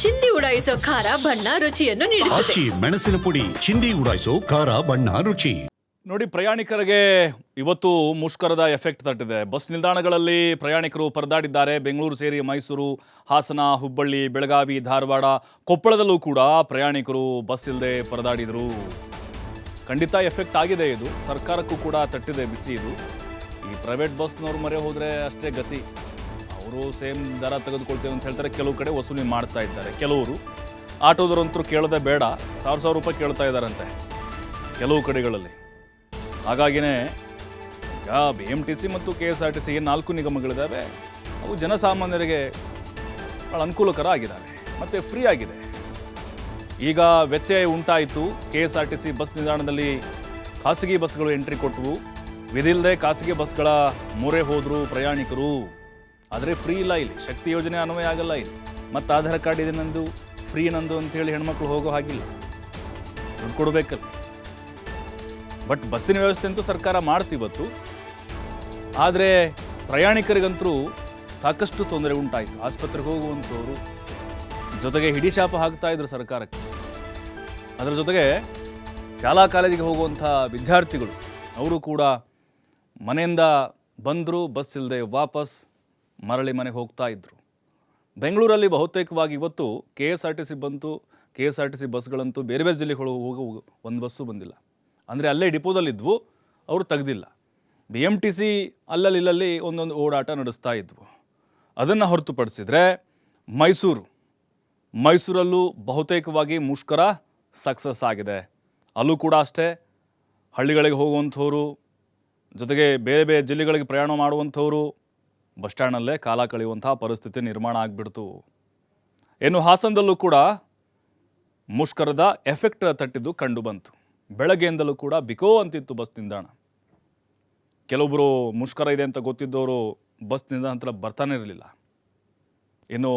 ಚಿಂದಿ ಉಡಾಯಿಸೋ ಖಾರ ಬಣ್ಣ ರುಚಿಯನ್ನು ನೀಡುತ್ತದೆ. ಆಚಿ ಮೆಣಸಿನ ಪುಡಿ ಚಿಂದಿ ಉಡಾಯಿಸೋ ಖಾರ ಬಣ್ಣ ರುಚಿ. ನೋಡಿ ಪ್ರಯಾಣಿಕರಿಗೆ ಇವತ್ತು ಮುಷ್ಕರದ ಎಫೆಕ್ಟ್ ತಟ್ಟಿದೆ. ಬಸ್ ನಿಲ್ದಾಣಗಳಲ್ಲಿ ಪ್ರಯಾಣಿಕರು ಪರದಾಡಿದ್ದಾರೆ. ಬೆಂಗಳೂರು ಸೇರಿ ಮೈಸೂರು ಹಾಸನ ಹುಬ್ಬಳ್ಳಿ ಬೆಳಗಾವಿ ಧಾರವಾಡ ಕೊಪ್ಪಳದಲ್ಲೂ ಕೂಡ ಪ್ರಯಾಣಿಕರು ಬಸ್ ಇಲ್ಲದೆ ಪರದಾಡಿದರು. ಖಂಡಿತ ಎಫೆಕ್ಟ್ ಆಗಿದೆ ಇದು. ಸರ್ಕಾರಕ್ಕೂ ಕೂಡ ತಟ್ಟಿದೆ ಬಿಸಿ ಇದು. ಈ ಪ್ರೈವೇಟ್ ಬಸ್ನವ್ರ ಮರೆ ಹೋದರೆ ಅಷ್ಟೇ ಗತಿ. ಅವರು ಸೇಮ್ ದರ ತೆಗೆದುಕೊಳ್ತೇವೆ ಅಂತ ಹೇಳ್ತಾರೆ. ಕೆಲವು ಕಡೆ ವಸೂಲಿ ಮಾಡ್ತಾ ಇದ್ದಾರೆ. ಕೆಲವರು ಆಟೋದರಂತರೂ ಕೇಳದೆ ಬೇಡ. ಸಾವಿರ ಸಾವಿರ ರೂಪಾಯಿ ಕೇಳ್ತಾ ಇದ್ದಾರಂತೆ ಕೆಲವು ಕಡೆಗಳಲ್ಲಿ. ಹಾಗಾಗಿನೇ ಈಗ ಬಿ ಎಂ ಟಿ ಸಿ ಮತ್ತು K S R T C ನಾಲ್ಕು ನಿಗಮಗಳಿದ್ದಾವೆ. ಅವು ಜನಸಾಮಾನ್ಯರಿಗೆ ಭಾಳ ಅನುಕೂಲಕರ ಆಗಿದ್ದಾವೆ ಮತ್ತು ಫ್ರೀ ಆಗಿದೆ. ಈಗ ವ್ಯತ್ಯಯ ಉಂಟಾಯಿತು. K S R T C bus ನಿಲ್ದಾಣದಲ್ಲಿ ಖಾಸಗಿ ಬಸ್ಗಳು ಎಂಟ್ರಿ ಕೊಟ್ಟವು ವಿಧಿಲ್ಲದೆ ಖಾಸಗಿ ಬಸ್ಗಳ ಮೊರೆ ಹೋದರು ಪ್ರಯಾಣಿಕರು. ಆದರೆ ಫ್ರೀ ಇಲ್ಲ ಇಲ್ಲಿ. ಶಕ್ತಿ ಯೋಜನೆ ಅನ್ವಯ ಆಗಲ್ಲ ಇಲ್ಲಿ. ಮತ್ತು ಆಧಾರ್ ಕಾರ್ಡ್ ಇದೆ ನಂದು ಫ್ರೀ ನಂದು ಅಂತೇಳಿ ಹೆಣ್ಮಕ್ಳು ಹೋಗೋ ಹಾಗಿಲ್ಲ. ದುಡ್ಡು ಕೊಡಬೇಕಲ್ಲ. ಬಟ್ ಬಸ್ಸಿನ ವ್ಯವಸ್ಥೆ ಅಂತೂ ಸರ್ಕಾರ ಮಾಡ್ತಿವತ್ತು. ಆದರೆ ಪ್ರಯಾಣಿಕರಿಗಂತರೂ ಸಾಕಷ್ಟು ತೊಂದರೆ ಉಂಟಾಯಿತು. ಆಸ್ಪತ್ರೆಗೆ ಹೋಗುವಂಥವ್ರು ಜೊತೆಗೆ ಹಿಡಿಶಾಪ ಹಾಕ್ತಾ ಇದ್ರು ಸರ್ಕಾರಕ್ಕೆ. ಅದರ ಜೊತೆಗೆ ಶಾಲಾ ಕಾಲೇಜಿಗೆ ಹೋಗುವಂಥ ವಿದ್ಯಾರ್ಥಿಗಳು, ಅವರು ಕೂಡ ಮನೆಯಿಂದ ಬಂದರು, ಬಸ್ ಇಲ್ಲದೆ ವಾಪಸ್ ಮರಳಿ ಮನೆಗೆ ಹೋಗ್ತಾ ಇದ್ದರು ಬೆಂಗಳೂರಲ್ಲಿ ಬಹುತೇಕವಾಗಿ ಇವತ್ತು K S R T C ಬಂತು, K S R T C ಬಸ್ಗಳಂತೂ ಬೇರೆ ಬೇರೆ ಜಿಲ್ಲೆಗಳು ಹೋಗೋ ಒಂದು ಬಸ್ಸು ಬಂದಿಲ್ಲ. ಅಂದರೆ ಅಲ್ಲೇ ಡಿಪೋದಲ್ಲಿದ್ವು, ಅವರು ತೆಗೆದಿಲ್ಲ. ಬಿ ಎಂ ಟಿ ಸಿ ಅಲ್ಲಲ್ಲಿ ಇಲ್ಲಲ್ಲಿ ಒಂದೊಂದು ಓಡಾಟ ನಡೆಸ್ತಾ ಇದ್ವು. ಅದನ್ನು ಹೊರತುಪಡಿಸಿದರೆ ಮೈಸೂರು, ಮೈಸೂರಲ್ಲೂ ಬಹುತೇಕವಾಗಿ ಮುಷ್ಕರ ಸಕ್ಸಸ್ ಆಗಿದೆ. ಅಲ್ಲೂ ಕೂಡ ಅಷ್ಟೇ, ಹಳ್ಳಿಗಳಿಗೆ ಹೋಗುವಂಥವ್ರು, ಜೊತೆಗೆ ಬೇರೆ ಬೇರೆ ಜಿಲ್ಲೆಗಳಿಗೆ ಪ್ರಯಾಣ ಮಾಡುವಂಥವ್ರು ಬಸ್ ಸ್ಟ್ಯಾಂಡಲ್ಲೇ ಕಾಲ ಕಳೆಯುವಂಥ ಪರಿಸ್ಥಿತಿ ನಿರ್ಮಾಣ ಆಗಿಬಿಡ್ತು. ಇನ್ನು ಹಾಸನದಲ್ಲೂ ಕೂಡ ಮುಷ್ಕರದ ಎಫೆಕ್ಟ್ ತಟ್ಟಿದ್ದು ಕಂಡು ಬಂತು. ಬೆಳಗ್ಗೆಯಿಂದಲೂ ಕೂಡ ಬಿಕೋ ಅಂತಿತ್ತು ಬಸ್ ನಿಲ್ದಾಣ. ಕೆಲವೊಬ್ಬರು ಮುಷ್ಕರ ಇದೆ ಅಂತ ಗೊತ್ತಿದ್ದವರು ಬಸ್ ನಿಲ್ದಾಣ ಹತ್ರ ಬರ್ತಾನೆ ಇರಲಿಲ್ಲ. ಇನ್ನು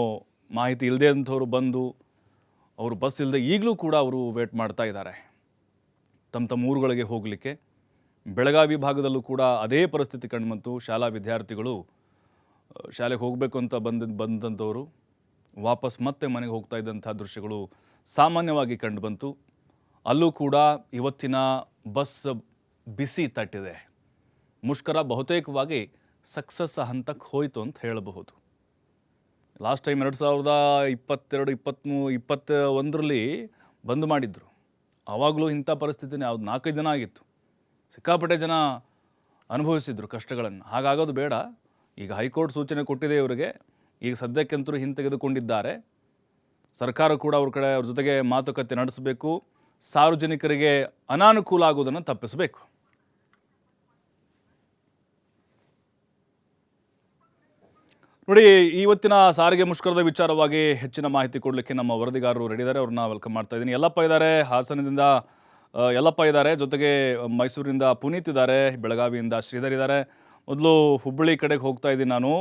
ಮಾಹಿತಿ ಇಲ್ಲದೆ ಅಂಥವ್ರು ಬಂದು ಅವರು ಬಸ್ ಇಲ್ಲದೆ ಈಗಲೂ ಕೂಡ ಅವರು ವೇಟ್ ಮಾಡ್ತಾ ಇದ್ದಾರೆ. ತಮ್ಮ ತಮ್ಮ ಊರುಗಳಿಗೆ ಹೋಗಲಿಕ್ಕೆ. ಬೆಳಗಾವಿ ಭಾಗದಲ್ಲೂ ಕೂಡ ಅದೇ ಪರಿಸ್ಥಿತಿ ಕಂಡುಬಂತು ಶಾಲಾ ವಿದ್ಯಾರ್ಥಿಗಳು ಶಾಲೆಗೆ ಹೋಗಬೇಕು ಅಂತ ಬಂದ ಬಂದಂಥವರು, ವಾಪಸ್ ಮತ್ತೆ ಮನೆಗೆ ಹೋಗ್ತಾ ಇದ್ದಂಥ ದೃಶ್ಯಗಳು ಸಾಮಾನ್ಯವಾಗಿ ಕಂಡುಬಂತು ಅಲ್ಲೂ ಕೂಡ ಇವತ್ತಿನ ಬಸ್ ಬಿಸಿ ತಟ್ಟಿದೆ. ಮುಷ್ಕರ ಬಹುತೇಕವಾಗಿ ಸಕ್ಸಸ್ ಹಂತಕ್ಕೆ ಹೋಯಿತು ಅಂತ ಹೇಳಬಹುದು. ಲಾಸ್ಟ್ ಟೈಮ್ ಎರಡು ಸಾವಿರದ ಇಪ್ಪತ್ತೆರಡು ಇಪ್ಪತ್ತ್ಮೂ ಇಪ್ಪತ್ತ ಒಂದರಲ್ಲಿ ಬಂದ್ ಮಾಡಿದ್ರು. ಆವಾಗಲೂ ಇಂಥ ಪರಿಸ್ಥಿತಿನೇ ಯಾವ್ದು ನಾಲ್ಕೈದು ದಿನ ಆಗಿತ್ತು. ಸಿಕ್ಕಾಪಟ್ಟೆ ಜನ ಅನುಭವಿಸಿದ್ರು ಕಷ್ಟಗಳನ್ನು. ಹಾಗಾಗೋದು ಬೇಡ. ಈಗ ಹೈಕೋರ್ಟ್ ಸೂಚನೆ ಕೊಟ್ಟಿದೆ ಇವರಿಗೆ. ಈಗ ಸದ್ಯಕ್ಕಂತೂ ಹಿಂತೆಗೆದುಕೊಂಡಿದ್ದಾರೆ. ಸರ್ಕಾರ ಕೂಡ ಅವ್ರ ಕಡೆ ಅವ್ರ ಜೊತೆಗೆ ಮಾತುಕತೆ ನಡೆಸಬೇಕು. ಸಾರ್ವಜನಿಕರಿಗೆ ಅನಾನುಕೂಲ ಆಗುವುದನ್ನು ತಪ್ಪಿಸಬೇಕು. ನೋಡಿ ಇವತ್ತಿನ ಸಾರಿಗೆ ಮುಷ್ಕರದ ವಿಚಾರವಾಗಿ ಹೆಚ್ಚಿನ ಮಾಹಿತಿ ಕೊಡಲಿಕ್ಕೆ ನಮ್ಮ ವರದಿಗಾರರು ರೆಡಿ ಇದ್ದಾರೆ. ಅವ್ರನ್ನ ವೆಲ್ಕಮ್ ಮಾಡ್ತಾ ಇದ್ದೀನಿ. ಯಲ್ಲಪ್ಪ ಇದ್ದಾರೆ. ಹಾಸನದಿಂದ ಎಲ್ಲಪ್ಪ ಇದ್ದಾರೆ. ಜೊತೆಗೆ ಮೈಸೂರಿನಿಂದ ಪುನೀತ್ ಇದ್ದಾರೆ. ಬೆಳಗಾವಿಯಿಂದ ಶ್ರೀಧರ್ ಇದ್ದಾರೆ. ಮೊದಲು ಹುಬ್ಬಳ್ಳಿ ಕಡೆಗೆ ಹೋಗ್ತಾ ಇದ್ದೀನಿ ನಾನು.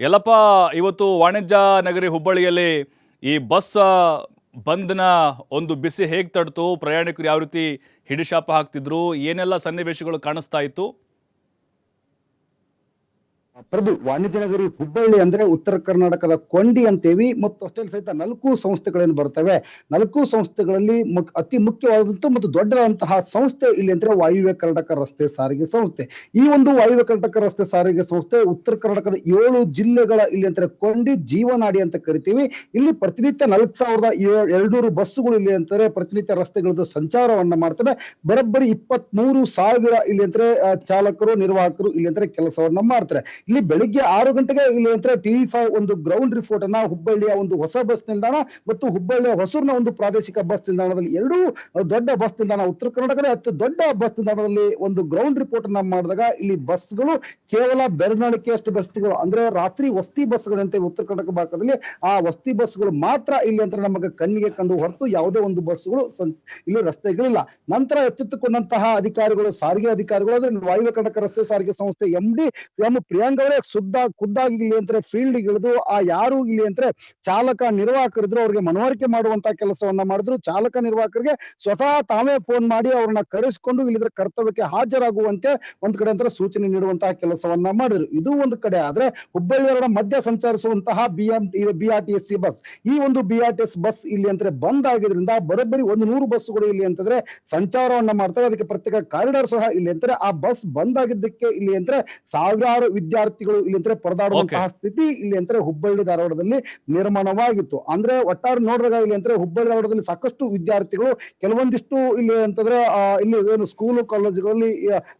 ಎಲ್ಲಪ್ಪ ಇವತ್ತು ವಾಣಿಜ್ಯ ನಗರಿ ಹುಬ್ಬಳ್ಳಿಯಲ್ಲಿ ಈ ಬಸ್, ಬಂದನ ಒಂದು ಬಿಸಿ ಹೇಗೆ ತಡ್ತು? ಪ್ರಯಾಣಿಕರು ಯಾವ ರೀತಿ ಹಿಡಿಶಾಪ ಹಾಕ್ತಿದ್ರು? ಏನೆಲ್ಲ ಸನ್ನಿವೇಶಗಳು ಕಾಣಿಸ್ತಾ ಇತ್ತು? ಪ್ರಭು ವಾಣಿಜ್ಯ ನಗರಿ ಹುಬ್ಬಳ್ಳಿ ಅಂದ್ರೆ ಉತ್ತರ ಕರ್ನಾಟಕದ ಕೊಂಡಿ ಅಂತೇವಿ. ಮತ್ತು ಅಷ್ಟೇ ಸಹಿತ ನಾಲ್ಕು ಸಂಸ್ಥೆಗಳೇನು ಬರ್ತವೆ. ನಾಲ್ಕು ಸಂಸ್ಥೆಗಳಲ್ಲಿ ಅತಿ ಮುಖ್ಯವಾದಂತ ಮತ್ತು ದೊಡ್ಡದಾದಂತಹ ಸಂಸ್ಥೆ ಇಲ್ಲಿ ಅಂದ್ರೆ ವಾಯುವ್ಯ ಕರ್ನಾಟಕ ರಸ್ತೆ ಸಾರಿಗೆ ಸಂಸ್ಥೆ. ಈ ಒಂದು ವಾಯುವ್ಯ ಕರ್ನಾಟಕ ರಸ್ತೆ ಸಾರಿಗೆ ಸಂಸ್ಥೆ ಉತ್ತರ ಕರ್ನಾಟಕದ ಏಳು ಜಿಲ್ಲೆಗಳ ಇಲ್ಲಿ ಅಂದ್ರೆ ಕೊಂಡಿ, ಜೀವನಾಡಿ ಅಂತ ಕರಿತೀವಿ. ಇಲ್ಲಿ ಪ್ರತಿನಿತ್ಯ ನಾಲ್ಕು ಸಾವಿರದ ಎರಡ್ನೂರು ಬಸ್ಸುಗಳು ಇಲ್ಲಿ ಅಂತಾರೆ ಪ್ರತಿನಿತ್ಯ ರಸ್ತೆಗಳದ್ದು ಸಂಚಾರವನ್ನ ಮಾಡ್ತವೆ. ಬರೋಬ್ಬರಿ ಇಪ್ಪತ್ಮೂರು ಸಾವಿರ ಇಲ್ಲಿ ಅಂದ್ರೆ ಚಾಲಕರು, ನಿರ್ವಾಹಕರು ಇಲ್ಲಿ ಅಂದ್ರೆ ಕೆಲಸವನ್ನ ಮಾಡ್ತಾರೆ ಇಲ್ಲಿ ಬೆಳಿಗ್ಗೆ ಆರು ಗಂಟೆಗೆ ಇಲ್ಲಿ ಅಂತ ಟಿವಿ ಫೈವ್ ಒಂದು ಗ್ರೌಂಡ್ ರಿಪೋರ್ಟ್ ಅನ್ನ ಹುಬ್ಬಳ್ಳಿಯ ಒಂದು ಹೊಸ ಬಸ್ ನಿಲ್ದಾಣ ಮತ್ತು ಹುಬ್ಬಳ್ಳಿಯ ಹೊಸೂರಿನ ಒಂದು ಪ್ರಾದೇಶಿಕ ಬಸ್ ನಿಲ್ದಾಣದಲ್ಲಿ ಎರಡೂ ದೊಡ್ಡ ಬಸ್ ನಿಲ್ದಾಣ ಉತ್ತರ ಕರ್ನಾಟಕದ ಅತಿ ದೊಡ್ಡ ಬಸ್ ನಿಲ್ದಾಣದಲ್ಲಿ ಒಂದು ಗ್ರೌಂಡ್ ರಿಪೋರ್ಟ್ ಅನ್ನ ಮಾಡಿದಾಗ ಇಲ್ಲಿ ಬಸ್ಗಳು ಕೇವಲ ಬೆರಳಿಕೆಯಷ್ಟು ಬಸ್ಗಳು, ಅಂದ್ರೆ ರಾತ್ರಿ ವಸ್ತಿ ಬಸ್ಗಳಂತೆ ಉತ್ತರ ಕರ್ನಾಟಕ ಭಾಗದಲ್ಲಿ ಆ ವಸ್ತಿ ಬಸ್ಗಳು ಮಾತ್ರ ಇಲ್ಲಿ ಅಂತ ನಮಗೆ ಕಣ್ಣಿಗೆ ಕಂಡು ಹೊರತು ಯಾವುದೇ ಒಂದು ಬಸ್ಗಳು ಇಲ್ಲಿ ರಸ್ತೆಗಳಿಲ್ಲ. ನಂತರ ಎಚ್ಚೆತ್ತುಕೊಂಡಂತಹ ಅಧಿಕಾರಿಗಳು, ಸಾರಿಗೆ ಅಧಿಕಾರಿಗಳು, ಅಂದ್ರೆ ವಾಯುವ್ಯ ಕರ್ನಾಟಕ ರಸ್ತೆ ಸಾರಿಗೆ ಸಂಸ್ಥೆ ಎಂ ಡಿ ಬಂದವರೇ ಶುದ್ಧ ಖುದ್ದಾಗಿ ಇಲ್ಲಿ ಅಂದ್ರೆ ಫೀಲ್ಡ್ ಇಳಿದು ಆ ಯಾರು ಇಲ್ಲಿ ಅಂದ್ರೆ ಚಾಲಕ ನಿರ್ವಾಹಕರಿದ್ರು ಅವ್ರಿಗೆ ಮನವರಿಕೆ ಮಾಡುವಂತ ಕೆಲಸವನ್ನ ಮಾಡಿದ್ರು. ಚಾಲಕ ನಿರ್ವಾಹಕರಿಗೆ ಸ್ವತಃ ತಾವೇ ಫೋನ್ ಮಾಡಿ ಅವ್ರನ್ನ ಕರೆಸಿಕೊಂಡು ಇಲ್ಲಿದ್ರೆ ಕರ್ತವ್ಯಕ್ಕೆ ಹಾಜರಾಗುವಂತೆ ಒಂದ್ ಕಡೆ ಅಂದ್ರೆ ಸೂಚನೆ ನೀಡುವಂತಹ ಕೆಲಸವನ್ನ ಮಾಡಿದ್ರು. ಇದು ಒಂದು ಕಡೆ. ಆದ್ರೆ ಹುಬ್ಬಳ್ಳಿಯವರ ಮಧ್ಯ ಸಂಚರಿಸುವಂತಹ B M B R T S C bus ಈ ಒಂದು B R T S bus ಇಲ್ಲಿ ಅಂದ್ರೆ ಬಂದ್ ಆಗಿದ್ರಿಂದ ಬರೋಬ್ಬರಿ ಒಂದು ನೂರು ಬಸ್ಸುಗಳು ಇಲ್ಲಿ ಅಂತಂದ್ರೆ ಸಂಚಾರವನ್ನ ಮಾಡ್ತಾರೆ. ಅದಕ್ಕೆ ಪ್ರತ್ಯೇಕ ಕಾರಿಡಾರ್ ಸಹ ಇಲ್ಲಿ ಅಂತಾರೆ ಆ ಬಸ್ ಬಂದ್ ಆಗಿದ್ದಕ್ಕೆ ಇಲ್ಲಿ ಅಂದ್ರೆ ಸಾವಿರಾರು ವಿದ್ಯಾರ್ಥಿಗಳು ಇಲ್ಲಿ ಅಂದ್ರೆ ಪರದಾಡುವಂತಹ ಸ್ಥಿತಿ ಇಲ್ಲಿ ಅಂದ್ರೆ ಹುಬ್ಬಳ್ಳಿ ಧಾರವಾಡದಲ್ಲಿ ನಿರ್ಮಾಣವಾಗಿತ್ತು. ಅಂದ್ರೆ ಒಟ್ಟಾರೆ ನೋಡಿದಾಗ ಇಲ್ಲಿ ಅಂದ್ರೆ ಹುಬ್ಬಳ್ಳಿ ಧಾರವಾಡದಲ್ಲಿ ಸಾಕಷ್ಟು ವಿದ್ಯಾರ್ಥಿಗಳು ಕೆಲವೊಂದಿಷ್ಟು ಇಲ್ಲಿ ಅಂತಂದ್ರೆ ಇಲ್ಲಿ ಏನು ಸ್ಕೂಲು ಕಾಲೇಜುಗಳಲ್ಲಿ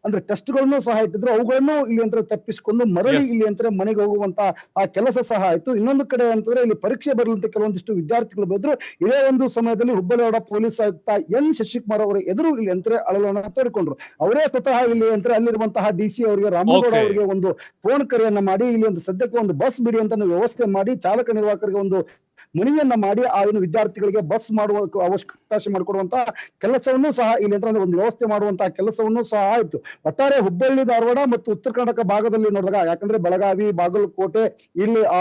ಅಂದ್ರೆ ಟೆಸ್ಟ್ಗಳನ್ನು ಸಹ ಇಟ್ಟಿದ್ರು. ಅವುಗಳನ್ನು ಇಲ್ಲಿ ಅಂದ್ರೆ ತಪ್ಪಿಸಿಕೊಂಡು ಮರಳಿ. ಇಲ್ಲಿ ಅಂದ್ರೆ ಮನೆಗೆ ಹೋಗುವಂತ ಆ ಕೆಲಸ ಸಹ ಆಯ್ತು. ಇನ್ನೊಂದು ಕಡೆ ಅಂತಂದ್ರೆ ಇಲ್ಲಿ ಪರೀಕ್ಷೆ ಬರಲಂತೆ ಕೆಲವೊಂದಿಷ್ಟು ವಿದ್ಯಾರ್ಥಿಗಳು ಬಂದ್ರು. ಇದೇ ಒಂದು ಸಮಯದಲ್ಲಿ ಧಾರವಾಡ ಪೊಲೀಸ್ ಆಯುಕ್ತ ಎನ್ ಶಶಿಕುಮಾರ್ ಅವರ ಎದುರು ಇಲ್ಲಿ ಅಂದ್ರೆ ಅಳಲೋಣ ತೋರಿಕೊಂಡ್ರು ಅವರೇ ಸ್ವತಃ ಇಲ್ಲಿ ಅಂದ್ರೆ ಅಲ್ಲಿರುವಂತಹ ಡಿ ಸಿ ಅವರಿಗೆ ರಾಮಗೌಡ ಅವರಿಗೆ ಒಂದು ಫೋನ್ ಕರೆಯನ್ನ ಮಾಡಿ, ಇಲ್ಲಿ ಒಂದು ಸದ್ಯಕ್ಕೆ ಒಂದು ಬಸ್ ಬಿಡಿ ಅಂತ ಒಂದು ವ್ಯವಸ್ಥೆ ಮಾಡಿ, ಚಾಲಕ ನಿರ್ವಾಹಕರಿಗೆ ಒಂದು ಮನವಿಯನ್ನ ಮಾಡಿ, ಆ ಏನು ವಿದ್ಯಾರ್ಥಿಗಳಿಗೆ ಬಸ್ ಮಾಡುವ ಅವಕಾಶ ಮಾಡಿಕೊಡುವಂತಹ ಕೆಲಸವನ್ನು ಸಹ ಇಲ್ಲಿ ಒಂದು ವ್ಯವಸ್ಥೆ ಮಾಡುವಂತಹ ಕೆಲಸವನ್ನು ಸಹ ಆಯ್ತು. ಒಟ್ಟಾರೆ ಹುಬ್ಬಳ್ಳಿ, ಧಾರವಾಡ ಮತ್ತು ಉತ್ತರ ಕರ್ನಾಟಕ ಭಾಗದಲ್ಲಿ ನೋಡಿದಾಗ, ಯಾಕಂದ್ರೆ ಬೆಳಗಾವಿ, ಬಾಗಲಕೋಟೆ, ಇಲ್ಲಿ ಆ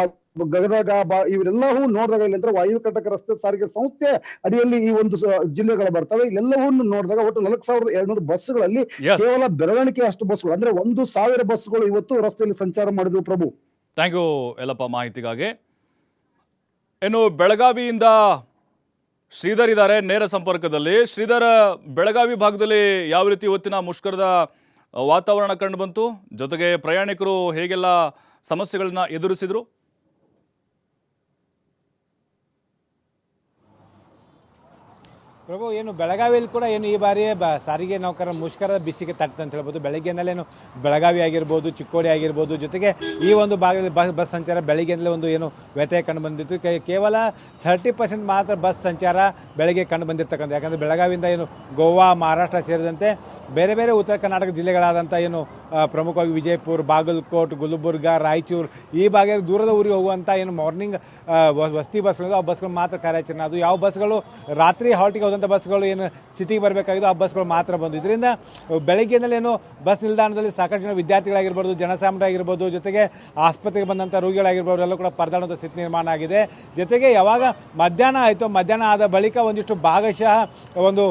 ಗದಗ ಬಾ ಇವರೆಲ್ಲವೂ ನೋಡಿದಾಗ ಇಲ್ಲಂದ್ರೆ ವಾಯು ಕಟಕ ರಸ್ತೆ ಸಾರಿಗೆ ಸಂಸ್ಥೆ ಅಡಿಯಲ್ಲಿ ಈ ಒಂದು ಜಿಲ್ಲೆಗಳು ಬರ್ತವೆ. ಇಲ್ಲೆಲ್ಲವನ್ನು ನೋಡಿದಾಗ ಒಟ್ಟು ನಾಲ್ಕು ಸಾವಿರದ ಎರಡ್ನೂರು ಬಸ್ಗಳಲ್ಲಿ ಕೇವಲ ಬೆಳವಣಿಗೆ ಅಷ್ಟು ಬಸ್ಗಳು ಅಂದ್ರೆ ಒಂದು ಸಾವಿರ ಬಸ್ಗಳು ಇವತ್ತು ರಸ್ತೆಯಲ್ಲಿ ಸಂಚಾರ ಮಾಡಿದ್ವು ಪ್ರಭು. ಥ್ಯಾಂಕ್ ಯು ಎಲ್ಲಪ್ಪ ಮಾಹಿತಿಗಾಗಿ. ಇನ್ನು ಬೆಳಗಾವಿಯಿಂದ ಶ್ರೀಧರ್ ಇದ್ದಾರೆ ನೇರ ಸಂಪರ್ಕದಲ್ಲಿ. ಶ್ರೀಧರ್ ಬೆಳಗಾವಿ ಭಾಗದಲ್ಲಿ ಯಾವ ರೀತಿ ಇವತ್ತಿನ ಮುಷ್ಕರದ ವಾತಾವರಣ ಕಂಡು ಬಂತು? ಜೊತೆಗೆ ಪ್ರಯಾಣಿಕರು ಹೇಗೆಲ್ಲ ಸಮಸ್ಯೆಗಳನ್ನ ಎದುರಿಸಿದ್ರು? ಪ್ರಭು, ಏನು ಬೆಳಗಾವಿಯಲ್ಲಿ ಕೂಡ ಏನು ಈ ಬಾರಿ ಬ, ಸಾರಿಗೆ ನೌಕರರ ಮುಷ್ಕರ ಬಿಸಿಗೆ ತಟ್ಟೆ ಅಂತ ಹೇಳ್ಬೋದು ಬೆಳಗ್ಗೆಯಿಂದಲೇನು ಬೆಳಗಾವಿ ಆಗಿರ್ಬೋದು, ಚಿಕ್ಕೋಡಿ ಆಗಿರ್ಬೋದು, ಜೊತೆಗೆ ಈ ಒಂದು ಭಾಗದಲ್ಲಿ ಬಸ್ ಬಸ್ ಸಂಚಾರ ಬೆಳಗ್ಗೆಯಿಂದಲೇ ಒಂದು ಏನು ವ್ಯತ್ಯಯ ಕಂಡು ಬಂದಿತ್ತು. ಕೇವಲ ಥರ್ಟಿ ಪರ್ಸೆಂಟ್ ಮಾತ್ರ ಬಸ್ ಸಂಚಾರ ಬೆಳಗ್ಗೆ ಕಂಡು ಬಂದಿರ್ತಕ್ಕಂಥ, ಯಾಕಂದರೆ ಬೆಳಗಾವಿಯಿಂದ ಏನು ಗೋವಾ, ಮಹಾರಾಷ್ಟ್ರ ಸೇರಿದಂತೆ ಬೇರೆ ಬೇರೆ ಉತ್ತರ ಕರ್ನಾಟಕ ಜಿಲ್ಲೆಗಳಾದಂಥ ಏನು ಪ್ರಮುಖವಾಗಿ ವಿಜಯಪುರ, ಬಾಗಲಕೋಟ್, ಗುಲ್ಬುರ್ಗ, ರಾಯಚೂರು, ಈ ಭಾಗ ದೂರದ ಊರಿಗೆ ಹೋಗುವಂಥ ಏನು ಮಾರ್ನಿಂಗ್ ವಸ್ತಿ ಬಸ್ಗಳು ಆ ಬಸ್ಗಳು ಮಾತ್ರ ಕಾರ್ಯಾಚರಣೆ. ಅದು ಯಾವ ಬಸ್ಗಳು ರಾತ್ರಿ ಹಾಲ್ಟಿಗೆ ಹೋದಂಥ ಬಸ್ಗಳು ಏನು ಸಿಟಿಗೆ ಬರಬೇಕಾಗಿದ್ದು ಆ ಬಸ್ಗಳು ಮಾತ್ರ ಬಂದು. ಇದರಿಂದ ಬೆಳಗ್ಗೆಯಿಂದಲೇ ಏನು ಬಸ್ ನಿಲ್ದಾಣದಲ್ಲಿ ಸಾಕಷ್ಟು ಜನ ವಿದ್ಯಾರ್ಥಿಗಳಾಗಿರ್ಬೋದು, ಜನಸಾಮಾನ್ಯರಾಗಿರ್ಬೋದು, ಜೊತೆಗೆ ಆಸ್ಪತ್ರೆಗೆ ಬಂದಂಥ ರೋಗಿಗಳಾಗಿರ್ಬೋದು ಎಲ್ಲ ಕೂಡ ಪರದಾಡುವಂಥ ಸ್ಥಿತಿ ನಿರ್ಮಾಣ ಆಗಿದೆ. ಜೊತೆಗೆ ಯಾವಾಗ ಮಧ್ಯಾಹ್ನ ಆಯಿತು, ಮಧ್ಯಾಹ್ನ ಆದ ಬಳಿಕ ಒಂದಿಷ್ಟು ಭಾಗಶಃ ಒಂದು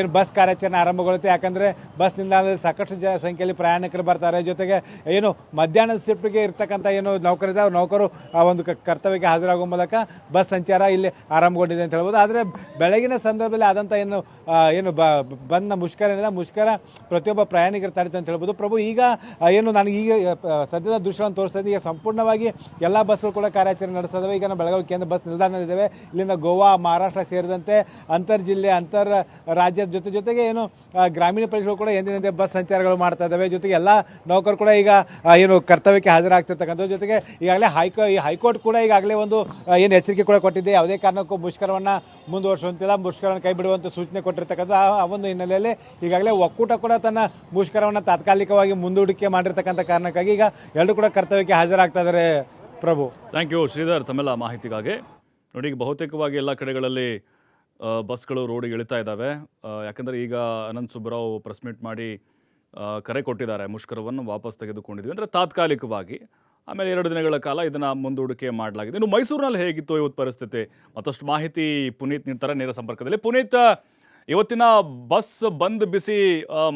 ಏನು ಬಸ್ ಕಾರ್ಯಾಚರಣೆ ಆರಂಭಗೊಳ್ಳುತ್ತೆ. ಯಾಕಂದರೆ ಬಸ್ ನಿಲ್ದಾಣದಲ್ಲಿ ಸಾಕಷ್ಟು ಜನ ಸಂಖ್ಯೆಯಲ್ಲಿ ಪ್ರಯಾಣಿಕರು ಬರ್ತಾರೆ. ಜೊತೆಗೆ ಏನು ಮಧ್ಯಾಹ್ನದ ಶಿಫ್ಟ್ಗೆ ಇರ್ತಕ್ಕಂಥ ಏನು ನೌಕರಿದ ನೌಕರು, ಆ ಒಂದು ಕರ್ತವ್ಯಕ್ಕೆ ಹಾಜರಾಗುವ ಮೂಲಕ ಬಸ್ ಸಂಚಾರ ಇಲ್ಲಿ ಆರಂಭಗೊಂಡಿದೆ ಅಂತ ಹೇಳ್ಬೋದು. ಆದರೆ ಬೆಳಗಿನ ಸಂದರ್ಭದಲ್ಲಿ ಆದಂಥ ಏನು ಏನು ಬ ಬಂದ ಮುಷ್ಕರ ಏನಿದೆ ಮುಷ್ಕರ ಪ್ರತಿಯೊಬ್ಬ ಪ್ರಯಾಣಿಕರು ತಡಿತೆ ಅಂತ ಹೇಳ್ಬೋದು. ಪ್ರಭು, ಈಗ ಏನು ನನಗೆ ಈಗ ಸದ್ಯದ ದೃಶ್ಯವನ್ನು ತೋರಿಸ್ತಾ ಈಗ ಸಂಪೂರ್ಣವಾಗಿ ಎಲ್ಲ ಬಸ್ಗಳು ಕೂಡ ಕಾರ್ಯಾಚರಣೆ ನಡೆಸ್ತಾ ಈಗ ನಾವು ಬೆಳಗಾವಿ ಕೇಂದ್ರ ಬಸ್ ನಿಲ್ದಾಣದಲ್ಲಿದ್ದಾವೆ ಇಲ್ಲಿಂದ ಗೋವಾ, ಮಹಾರಾಷ್ಟ್ರ ಸೇರಿದಂತೆ ಅಂತರ್ ಜಿಲ್ಲೆ, ಅಂತರ್ ರಾಜ್ಯದ ಜೊತೆ, ಜೊತೆಗೆ ಏನು ಗ್ರಾಮೀಣ ಗ್ರಾಮೀಣ ಕೂಡ ಎಂದಿನಂತೆ ಬಸ್ ಸಂಚಾರಗಳು ಮಾಡ್ತಾ ಇದ್ದಾವೆ. ಜೊತೆಗೆ ಎಲ್ಲ ನೌಕರು ಕೂಡ ಈಗ ಏನು ಕರ್ತವ್ಯಕ್ಕೆ ಹಾಜರಾಗ್ತಿರ್ತಕ್ಕಂಥ ಜೊತೆಗೆ ಈಗಾಗಲೇ ಹೈಕೋ, ಈ ಹೈಕೋರ್ಟ್ ಕೂಡ ಈಗಾಗಲೇ ಒಂದು ಏನು ಎಚ್ಚರಿಕೆ ಕೂಡ ಕೊಟ್ಟಿದೆ. ಯಾವುದೇ ಕಾರಣಕ್ಕೂ ಮುಷ್ಕರವನ್ನು ಮುಂದುವರಿಸುವಂತಿಲ್ಲ. ಮುಷ್ಕರವನ್ನು ಕೈ ಬಿಡುವಂಥ ಸೂಚನೆ ಕೊಟ್ಟಿರ್ತಕ್ಕಂಥ ಆ ಒಂದು ಹಿನ್ನೆಲೆಯಲ್ಲಿ ಈಗಾಗಲೇ ಒಕ್ಕೂಟ ಕೂಡ ತನ್ನ ಮುಷ್ಕರವನ್ನು ತಾತ್ಕಾಲಿಕವಾಗಿ ಮುಂದೂಡಿಕೆ ಮಾಡಿರ್ತಕ್ಕಂಥ ಕಾರಣಕ್ಕಾಗಿ ಈಗ ಎಲ್ಲರೂ ಕೂಡ ಕರ್ತವ್ಯಕ್ಕೆ ಹಾಜರಾಗ್ತಾ ಇದ್ದಾರೆ ಪ್ರಭು. ಥ್ಯಾಂಕ್ ಯು ಶ್ರೀಧರ್, ತಮ್ಮೆಲ್ಲ ಮಾಹಿತಿಗಾಗಿ. ನೋಡಿ, ಬಹುತೇಕವಾಗಿ ಎಲ್ಲ ಕಡೆಗಳಲ್ಲಿ ಬಸ್ಗಳು ರೋಡಿಗೆ ಇಳಿತಾ ಇದ್ದಾವೆ ಯಾಕಂದರೆ ಈಗ ಅನಂತ್ ಸುಬ್ಬರಾವ್ ಪ್ರೆಸ್ ಮೀಟ್ ಮಾಡಿ ಕರೆ ಕೊಟ್ಟಿದ್ದಾರೆ ಮುಷ್ಕರವನ್ನು ವಾಪಸ್ ತೆಗೆದುಕೊಂಡಿದ್ವಿ. ಅಂದರೆ ತಾತ್ಕಾಲಿಕವಾಗಿ. ಆಮೇಲೆ ಎರಡು ದಿನಗಳ ಕಾಲ ಇದನ್ನು ಮುಂದೂಡಿಕೆ ಮಾಡಲಾಗಿದೆ. ಇನ್ನು ಮೈಸೂರಿನಲ್ಲಿ ಹೇಗಿತ್ತು ಇವತ್ತು ಪರಿಸ್ಥಿತಿ? ಮತ್ತಷ್ಟು ಮಾಹಿತಿ ಪುನೀತ್ ನೀಡ್ತಾರೆ ನೇರ ಸಂಪರ್ಕದಲ್ಲಿ. ಪುನೀತ್, ಇವತ್ತಿನ ಬಸ್ ಬಂದ್ ಬಿಸಿ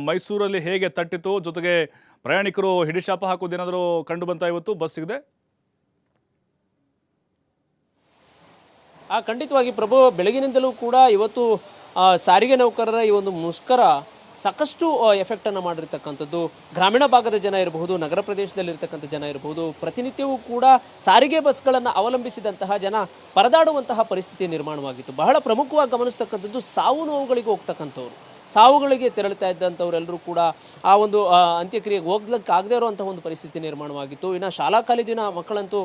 ಮೈಸೂರಲ್ಲಿ ಹೇಗೆ ತಟ್ಟಿತು? ಜೊತೆಗೆ ಪ್ರಯಾಣಿಕರು ಹಿಡಿಶಾಪ ಹಾಕೋದೇನಾದರೂ ಕಂಡು ಬಂತಾ ಇವತ್ತು? ಬಸ್ ಸಿಗದೆ? ಆ, ಖಂಡಿತವಾಗಿ ಪ್ರಭು, ಬೆಳಗಿನಿಂದಲೂ ಕೂಡ ಇವತ್ತು ಸಾರಿಗೆ ನೌಕರರ ಈ ಒಂದು ಮುಷ್ಕರ ಸಾಕಷ್ಟು ಎಫೆಕ್ಟನ್ನು ಮಾಡಿರ್ತಕ್ಕಂಥದ್ದು. ಗ್ರಾಮೀಣ ಭಾಗದ ಜನ ಇರಬಹುದು, ನಗರ ಪ್ರದೇಶದಲ್ಲಿರ್ತಕ್ಕಂಥ ಜನ ಇರಬಹುದು, ಪ್ರತಿನಿತ್ಯವೂ ಕೂಡ ಸಾರಿಗೆ ಬಸ್ಗಳನ್ನು ಅವಲಂಬಿಸಿದಂತಹ ಜನ ಪರದಾಡುವಂತಹ ಪರಿಸ್ಥಿತಿ ನಿರ್ಮಾಣವಾಗಿತ್ತು. ಬಹಳ ಪ್ರಮುಖವಾಗಿ ಗಮನಿಸ್ತಕ್ಕಂಥದ್ದು ಸಾವು ನೋವುಗಳಿಗೆ ಹೋಗ್ತಕ್ಕಂಥವ್ರು. ಸಾವುಗಳಿಗೆ ತೆರಳುತ್ತಾ ಇದ್ದಂಥವರೆಲ್ಲರೂ ಕೂಡ ಆ ಒಂದು ಅಂತ್ಯಕ್ರಿಯೆಗೆ ಹೋಗ್ಲಿಕ್ಕೆ ಆಗದೇ ಇರುವಂತಹ ಒಂದು ಪರಿಸ್ಥಿತಿ ನಿರ್ಮಾಣವಾಗಿತ್ತು. ಇನ್ನು ಶಾಲಾ ಕಾಲೇಜಿನ ಮಕ್ಕಳಂತೂ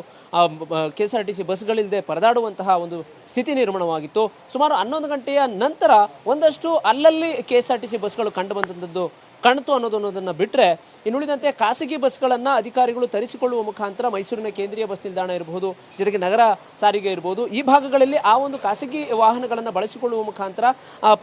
K S R T C ಬಸ್ಗಳಿಲ್ಲದೆ ಪರದಾಡುವಂತಹ ಒಂದು ಸ್ಥಿತಿ ನಿರ್ಮಾಣವಾಗಿತ್ತು. ಸುಮಾರು ಹನ್ನೊಂದು ಗಂಟೆಯ ನಂತರ ಒಂದಷ್ಟು ಅಲ್ಲಲ್ಲಿ K S R T C ಬಸ್ಗಳು ಕಂಡು ಬಂದಂಥದ್ದು ಕಣ್ತು ಅನ್ನೋದು ಅನ್ನೋದನ್ನು ಬಿಟ್ಟರೆ ಇನ್ನುಳಿದಂತೆ ಖಾಸಗಿ ಬಸ್ಗಳನ್ನು ಅಧಿಕಾರಿಗಳು ತರಿಸಿಕೊಳ್ಳುವ ಮುಖಾಂತರ ಮೈಸೂರಿನ ಕೇಂದ್ರೀಯ ಬಸ್ ನಿಲ್ದಾಣ ಇರಬಹುದು, ಜೊತೆಗೆ ನಗರ ಸಾರಿಗೆ ಇರಬಹುದು. ಈ ಭಾಗಗಳಲ್ಲಿ ಆ ಒಂದು ಖಾಸಗಿ ವಾಹನಗಳನ್ನು ಬಳಸಿಕೊಳ್ಳುವ ಮುಖಾಂತರ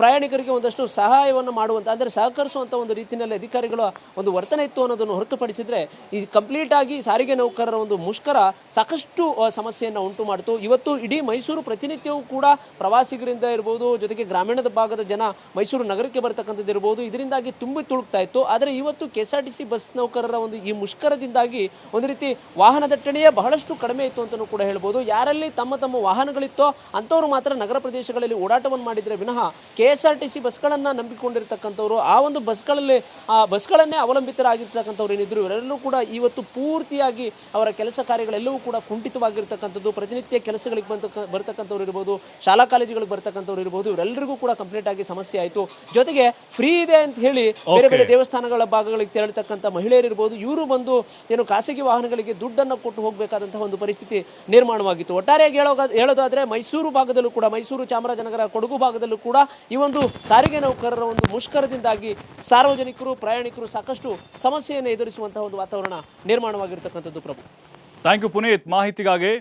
ಪ್ರಯಾಣಿಕರಿಗೆ ಒಂದಷ್ಟು ಸಹಾಯವನ್ನು ಮಾಡುವಂಥ ಅಂದರೆ ಸಹಕರಿಸುವಂಥ ಒಂದು ರೀತಿಯಲ್ಲಿ ಅಧಿಕಾರಿಗಳ ಒಂದು ವರ್ತನೆ ಇತ್ತು ಅನ್ನೋದನ್ನು ಹೊರತುಪಡಿಸಿದ್ರೆ, ಈ ಕಂಪ್ಲೀಟ್ ಆಗಿ ಸಾರಿಗೆ ನೌಕರರ ಒಂದು ಮುಷ್ಕರ ಸಾಕಷ್ಟು ಸಮಸ್ಯೆಯನ್ನು ಉಂಟು ಮಾಡಿತು. ಇವತ್ತು ಇಡೀ ಮೈಸೂರು ಪ್ರತಿನಿತ್ಯವೂ ಕೂಡ ಪ್ರವಾಸಿಗರಿಂದ ಇರ್ಬೋದು ಜೊತೆಗೆ ಗ್ರಾಮೀಣದ ಭಾಗದ ಜನ ಮೈಸೂರು ನಗರಕ್ಕೆ ಬರತಕ್ಕಂಥದ್ದು ಇರ್ಬೋದು ಇದರಿಂದಾಗಿ ತುಂಬಿ ತುಳುಕ್ತಾ ಇತ್ತು. ಆದರೆ ಇವತ್ತು K S R T C bus ನೌಕರರ ಒಂದು ಈ ಮುಷ್ಕರದಿಂದಾಗಿ ಒಂದು ರೀತಿ ವಾಹನ ದಟ್ಟಣೆಯೇ ಬಹಳಷ್ಟು ಕಡಿಮೆ ಇತ್ತು ಅಂತಲೂ ಕೂಡ ಹೇಳ್ಬೋದು. ಯಾರಲ್ಲಿ ತಮ್ಮ ತಮ್ಮ ವಾಹನಗಳಿತ್ತೋ ಅಂಥವ್ರು ಮಾತ್ರ ನಗರ ಪ್ರದೇಶಗಳಲ್ಲಿ ಓಡಾಟವನ್ನು ಮಾಡಿದರೆ ವಿನಃ K S R T C ಬಸ್ಗಳನ್ನು ನಂಬಿಕೊಂಡಿರ್ತಕ್ಕಂಥವ್ರು ಆ ಒಂದು ಬಸ್ಗಳಲ್ಲಿ ಆ ಬಸ್ಗಳನ್ನೇ ಅವಲಂಬಿತರಾಗಿರ್ತಕ್ಕಂಥವ್ರು ಏನಿದ್ರು ಇವರೆಲ್ಲರೂ ಕೂಡ ಇವತ್ತು ಪೂರ್ತಿಯಾಗಿ ಅವರ ಕೆಲಸ ಕಾರ್ಯಗಳೆಲ್ಲವೂ ಕೂಡ ಕುಂಠಿತವಾಗಿರ್ತಕ್ಕಂಥದ್ದು. ಪ್ರತಿನಿತ್ಯ ಕೆಲಸಗಳಿಗೆ ಬಂತ ಬರ್ತಕ್ಕಂಥವ್ರು ಇರ್ಬೋದು ಶಾಲಾ ಕಾಲೇಜುಗಳಿಗೆ ಬರ್ತಕ್ಕಂಥವ್ರು ಇರ್ಬೋದು ಇವರೆಲ್ಲರಿಗೂ ಕೂಡ ಕಂಪ್ಲೀಟ್ ಆಗಿ ಸಮಸ್ಯೆ ಆಯಿತು. ಜೊತೆಗೆ ಫ್ರೀ ಇದೆ ಅಂತ ಹೇಳಿ ಬೇರೆ ಬೇರೆ. ದೇವಸ್ಥಾನಗಳ ಭಾಗಗಳಿಗೆ ತೆರಳತಕ್ಕಂಥ ಮಹಿಳೆಯರು ಇರ್ಬೋದು, ಇವರು ಬಂದು ಏನು ಖಾಸಗಿ ವಾಹನಗಳಿಗೆ ದುಡ್ಡನ್ನು ಕೊಟ್ಟು ಹೋಗಬೇಕಾದಂತಹ ಒಂದು ಪರಿಸ್ಥಿತಿ ನಿರ್ಮಾಣವಾಗಿತ್ತು. ಒಟ್ಟಾರೆಯಾಗಿ ಹೇಳೋ ಹೇಳೋದಾದ್ರೆ ಮೈಸೂರು ಭಾಗದಲ್ಲೂ ಕೂಡ, ಮೈಸೂರು ಚಾಮರಾಜನಗರ ಕೊಡಗು ಭಾಗದಲ್ಲೂ ಕೂಡ ಈ ಒಂದು ಸಾರಿಗೆ ನೌಕರರ ಒಂದು ಮುಷ್ಕರದಿಂದಾಗಿ ಸಾರ್ವಜನಿಕರು, ಪ್ರಯಾಣಿಕರು ಸಾಕಷ್ಟು ಸಮಸ್ಯೆಯನ್ನು ಎದುರಿಸುವಂತಹ ಒಂದು ವಾತಾವರಣ ನಿರ್ಮಾಣವಾಗಿರ್ತಕ್ಕಂಥದ್ದು ಪ್ರಭು. ಥ್ಯಾಂಕ್ ಯು ಪುನೀತ್ ಮಾಹಿತಿಗಾಗಿ